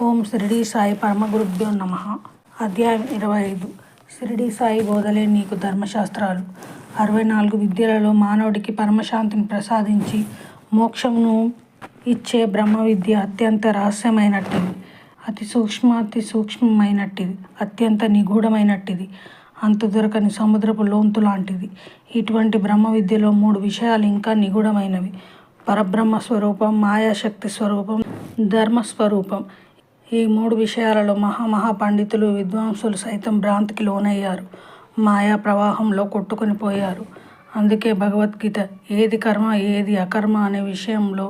ఓం షిరిడి సాయి పరమ గురుభ్యో నమ. అధ్యాయం ఇరవై ఐదు షిరిడి సాయి బోధలే నీకు ధర్మశాస్త్రాలు. అరవై నాలుగు విద్యలలో మానవుడికి పరమశాంతిని ప్రసాదించి మోక్షమును ఇచ్చే బ్రహ్మ విద్య అత్యంత రహస్యమైనట్టిది. అతి సూక్ష్మ అతి సూక్ష్మమైనట్టిది. అత్యంత నిగూఢమైనట్టిది. అంత దొరకని సముద్రపు లోంతు లాంటిది. ఇటువంటి బ్రహ్మ విద్యలో మూడు విషయాలు ఇంకా నిగూఢమైనవి. పరబ్రహ్మ స్వరూపం మాయాశక్తి స్వరూపం ధర్మస్వరూపం. ఈ మూడు విషయాలలో మహామహా పండితులు విద్వాంసులు సైతం భ్రాంతికి లోనయ్యారు. మాయా ప్రవాహంలో కొట్టుకొని పోయారు. అందుకే భగవద్గీత ఏది కర్మ ఏది అకర్మ అనే విషయంలో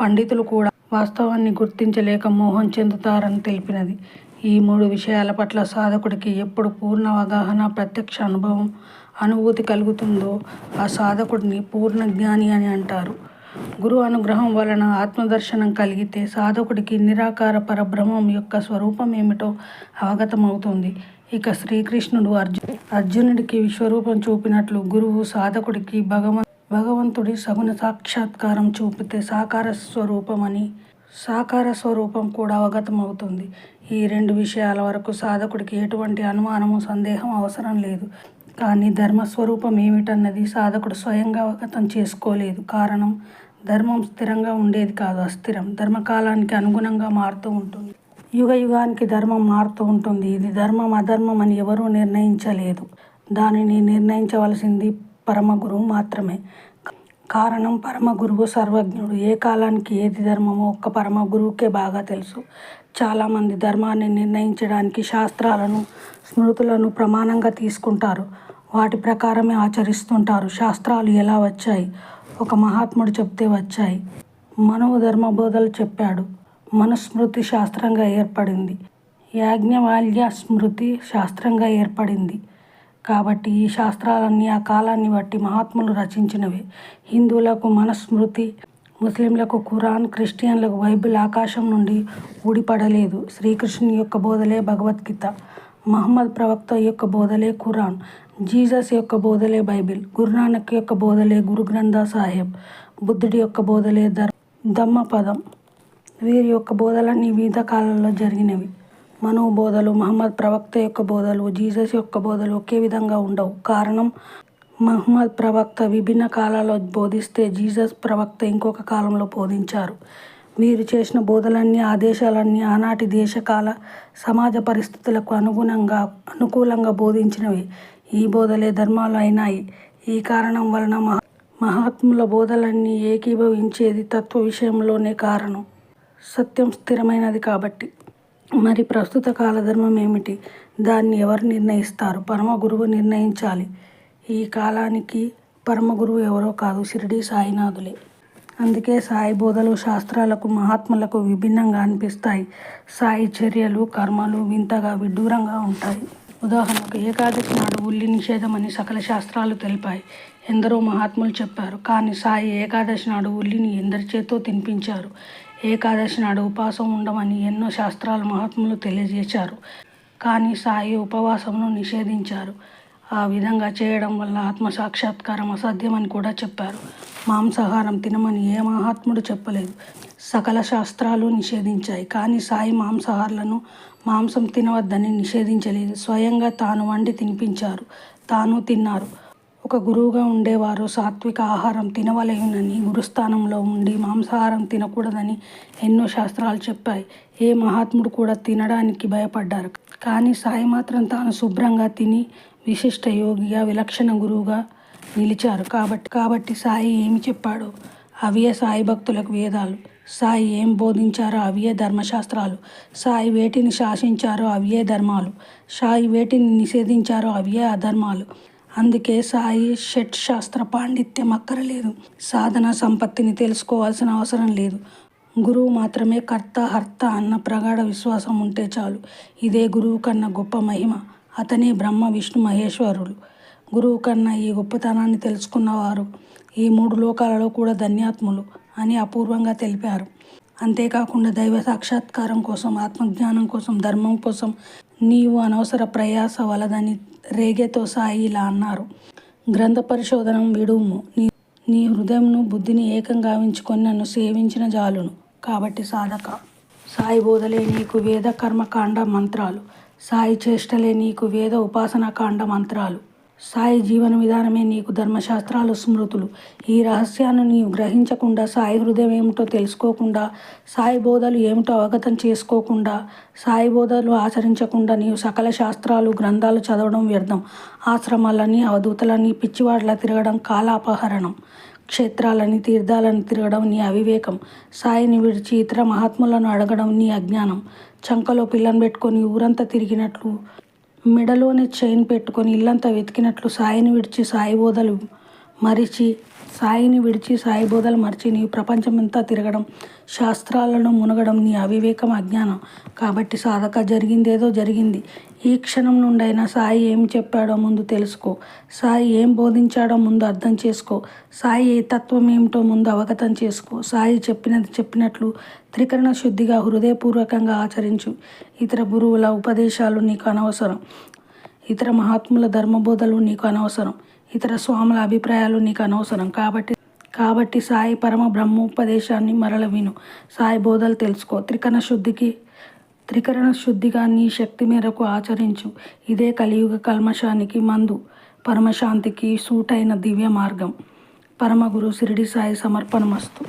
పండితులు కూడా వాస్తవాన్ని గుర్తించలేక మోహం చెందుతారని తెలిపినది. ఈ మూడు విషయాల పట్ల సాధకుడికి ఎప్పుడు పూర్ణ అవగాహన ప్రత్యక్ష అనుభవం అనుభూతి కలుగుతుందో ఆ సాధకుడిని పూర్ణ జ్ఞాని అని అంటారు. గురు అనుగ్రహం వలన ఆత్మదర్శనం కలిగితే సాధకుడికి నిరాకార పరబ్రహ్మం యొక్క స్వరూపం ఏమిటో అవగతమవుతుంది. ఇక శ్రీకృష్ణుడు అర్జు అర్జునుడికి విశ్వరూపం చూపినట్లు గురువు సాధకుడికి భగవ భగవంతుడి సగుణ సాక్షాత్కారం చూపితే సాకార స్వరూపమని సాకార స్వరూపం కూడా అవగతమవుతుంది. ఈ రెండు విషయాల వరకు సాధకుడికి ఎటువంటి అనుమానము సందేహం అవసరం లేదు. కానీ ధర్మస్వరూపం ఏమిటన్నది సాధకుడు స్వయంగా అవగతం చేసుకోలేదు. కారణం ధర్మం స్థిరంగా ఉండేది కాదు అస్థిరం. ధర్మకాలానికి అనుగుణంగా మారుతూ ఉంటుంది. యుగ యుగానికి ధర్మం మారుతూ ఉంటుంది. ఇది ధర్మం అధర్మం అని ఎవరూ నిర్ణయించలేదు. దానిని నిర్ణయించవలసింది పరమ గురువు మాత్రమే. కారణం పరమ గురువు సర్వజ్ఞుడు. ఏ కాలానికి ఏది ధర్మమో ఒక్క పరమ గురువుకే బాగా తెలుసు. చాలామంది ధర్మాన్ని నిర్ణయించడానికి శాస్త్రాలను స్మృతులను ప్రమాణంగా తీసుకుంటారు. వాటి ప్రకారమే ఆచరిస్తుంటారు. శాస్త్రాలు ఎలా వచ్చాయి? ఒక మహాత్ముడు చెప్తే వచ్చాయి. మనోధర్మ బోధలు చెప్పాడు. మనుస్మృతి శాస్త్రంగా ఏర్పడింది. యాజ్ఞవాల్య స్మృతి శాస్త్రంగా ఏర్పడింది. కాబట్టి ఈ శాస్త్రాలన్నీ ఆ కాలాన్ని బట్టి మహాత్ములు రచించినవి. హిందువులకు మనస్మృతి ముస్లింలకు ఖురాన్ క్రిస్టియన్లకు బైబిల్ ఆకాశం నుండి ఊడిపడలేదు. శ్రీకృష్ణుని యొక్క బోధలే భగవద్గీత. మహమ్మద్ ప్రవక్త యొక్క బోధలే ఖురాన్ జీసస్ యొక్క బోధలే బైబిల్ గురునానక్ యొక్క బోధలే గురు గ్రంథ సాహెబ్ బుద్ధుడి యొక్క బోధలే ధర్ ధమ్మపదం వీరి యొక్క బోధలన్నీ వివిధ కాలాల్లో జరిగినవి. మనో బోధలు మహమ్మద్ ప్రవక్త యొక్క బోధలు జీసస్ యొక్క బోధలు ఒకే విధంగా ఉండవు. కారణం మహమ్మద్ ప్రవక్త విభిన్న కాలాల్లో బోధిస్తే జీసస్ ప్రవక్త ఇంకొక కాలంలో బోధించారు. వీరు చేసిన బోధలన్నీ ఆదేశాలన్నీ ఆనాటి దేశకాల సమాజ పరిస్థితులకు అనుగుణంగా అనుకూలంగా బోధించినవి. ఈ బోధలే ధర్మాలు అయినాయి. ఈ కారణం వలన మహా మహాత్ముల బోధలన్నీ ఏకీభవించేది తత్వ విషయంలోనే కారణం. సత్యం స్థిరమైనది కాబట్టి. మరి ప్రస్తుత కాల ధర్మం ఏమిటి? దాన్ని ఎవరు నిర్ణయిస్తారు? పరమ గురువు నిర్ణయించాలి. ఈ కాలానికి పరమ గురువు ఎవరో కాదు షిరిడి సాయినాథులే. అందుకే సాయి బోధలు శాస్త్రాలకు మహాత్ములకు విభిన్నంగా అనిపిస్తాయి. సాయి చర్యలు కర్మలు వింతగా విడ్డూరంగా ఉంటాయి. ఉదాహరణకు ఏకాదశి నాడు ఉల్లి నిషేధం అని సకల శాస్త్రాలు తెలిపాయి. ఎందరో మహాత్ములు చెప్పారు. కానీ సాయి ఏకాదశి నాడు ఉల్లిని ఎందరి చేతో తినిపించారు? ఏకాదశి నాడు ఉపవాసం ఉండమని ఎన్నో శాస్త్రాలు మహాత్ములు తెలియజేశారు. కానీ సాయి ఉపవాసమును నిషేధించారు. ఆ విధంగా చేయడం వల్ల ఆత్మ సాక్షాత్కారం అసాధ్యమని కూడా చెప్పారు. మాంసాహారం తినమని ఏ మహాత్ముడు చెప్పలేదు. సకల శాస్త్రాలు నిషేధించాయి. కానీ సాయి మాంసాహారులను మాంసం తినవద్దని నిషేధించలేదు. స్వయంగా తాను వండి తినిపించారు. తాను తిన్నారు. ఒక గురువుగా ఉండేవారు. సాత్విక ఆహారం తినవలేనని గురుస్థానంలో ఉండి మాంసాహారం తినకూడదని ఎన్నో శాస్త్రాలు చెప్పాయి. ఏ మహాత్ముడు కూడా తినడానికి భయపడ్డారు. కానీ సాయి మాత్రం తాను శుభ్రంగా తిని విశిష్ట యోగిగా విలక్షణ గురువుగా నిలిచారు. కాబట్టి కాబట్టి సాయి ఏమి చెప్పాడో? అవియే సాయి భక్తులకు వేదాలు. సాయి ఏం బోధించారో అవియే ధర్మశాస్త్రాలు. సాయి వేటిని శాసించారో అవియే ధర్మాలు. సాయి వేటిని నిషేధించారో అవియే అధర్మాలు. అందుకే సాయి షట్ శాస్త్ర పాండిత్యం అక్కరలేదు. సాధన సంపత్తిని తెలుసుకోవాల్సిన అవసరం లేదు. గురువు మాత్రమే కర్త హర్త అన్న ప్రగాఢ విశ్వాసం ఉంటే చాలు. ఇదే గురువు కన్నా గొప్ప మహిమ. అతనే బ్రహ్మ విష్ణు మహేశ్వరులు. గురువు కన్నా ఈ గొప్పతనాన్ని తెలుసుకున్నవారు ఈ మూడు లోకాలలో కూడా ధన్యాత్ములు అని అపూర్వంగా తెలిపారు. అంతేకాకుండా దైవ సాక్షాత్కారం కోసం ఆత్మజ్ఞానం కోసం ధర్మం కోసం నీవు అనవసర ప్రయాస వలదని రేగేతో సాయి ఇలా అన్నారు. గ్రంథ పరిశోధనం విడుము. నీ నీ హృదయంను బుద్ధిని ఏకం గావించుకొని నన్ను సేవించిన జాలును. కాబట్టి సాధక. సాయి బోధలే నీకు వేద కర్మకాండ మంత్రాలు. సాయి చేష్టలే నీకు వేద ఉపాసనాకాండ మంత్రాలు. సాయి జీవన విధానమే నీకు ధర్మశాస్త్రాలు స్మృతులు. ఈ రహస్యాన్ని నీవు గ్రహించకుండా సాయి హృదయం ఏమిటో తెలుసుకోకుండా సాయి బోధలు ఏమిటో అవగతం చేసుకోకుండా సాయి బోధలు ఆచరించకుండా నీవు సకల శాస్త్రాలు గ్రంథాలు చదవడం వ్యర్థం. ఆశ్రమాలని అవధూతలని పిచ్చివాడలా తిరగడం కాలాపహరణం. క్షేత్రాలని తీర్థాలను తిరగడం నీ అవివేకం. సాయిని విడిచి ఇతర మహాత్ములను అడగడం నీ అజ్ఞానం. చంకలో పిల్లని పెట్టుకొని ఊరంతా తిరిగినట్లు మెడలోనే చైన్ పెట్టుకొని ఇల్లంతా వెతికినట్లు సాయిని విడిచి సాయి బోధలు మరిచి సాయిని విడిచి సాయి బోధలు మరిచి నీ ప్రపంచమంతా తిరగడం శాస్త్రాలను మునగడం నీ అవివేకం అజ్ఞానం. కాబట్టి సాధక జరిగిందేదో జరిగింది. ఈ క్షణం నుండైనా సాయి ఏం చెప్పాడో ముందు తెలుసుకో. సాయి ఏం బోధించాడో ముందు అర్థం చేసుకో. సాయి ఏ తత్వం ఏమిటో ముందు అవగతం చేసుకో. సాయి చెప్పినది చెప్పినట్లు త్రికరణ శుద్ధిగా హృదయపూర్వకంగా ఆచరించు. ఇతర గురువుల ఉపదేశాలు నీకు అనవసరం. ఇతర మహాత్ముల ధర్మబోధలు నీకు అనవసరం. ఇతర స్వాముల అభిప్రాయాలు నీకు అనవసరం. కాబట్టి కాబట్టి సాయి పరమ బ్రహ్మోపదేశాన్ని మరల విను. సాయి బోధలు తెలుసుకో. త్రికరణ శుద్ధికి త్రికరణ శుద్ధిగా నీ శక్తి మేరకు ఆచరించు. ఇదే కలియుగ కల్మషానికి మందు. పరమశాంతికి సూటైన దివ్య మార్గం. పరమగురు షిరిడి సాయి సమర్పణమస్తు.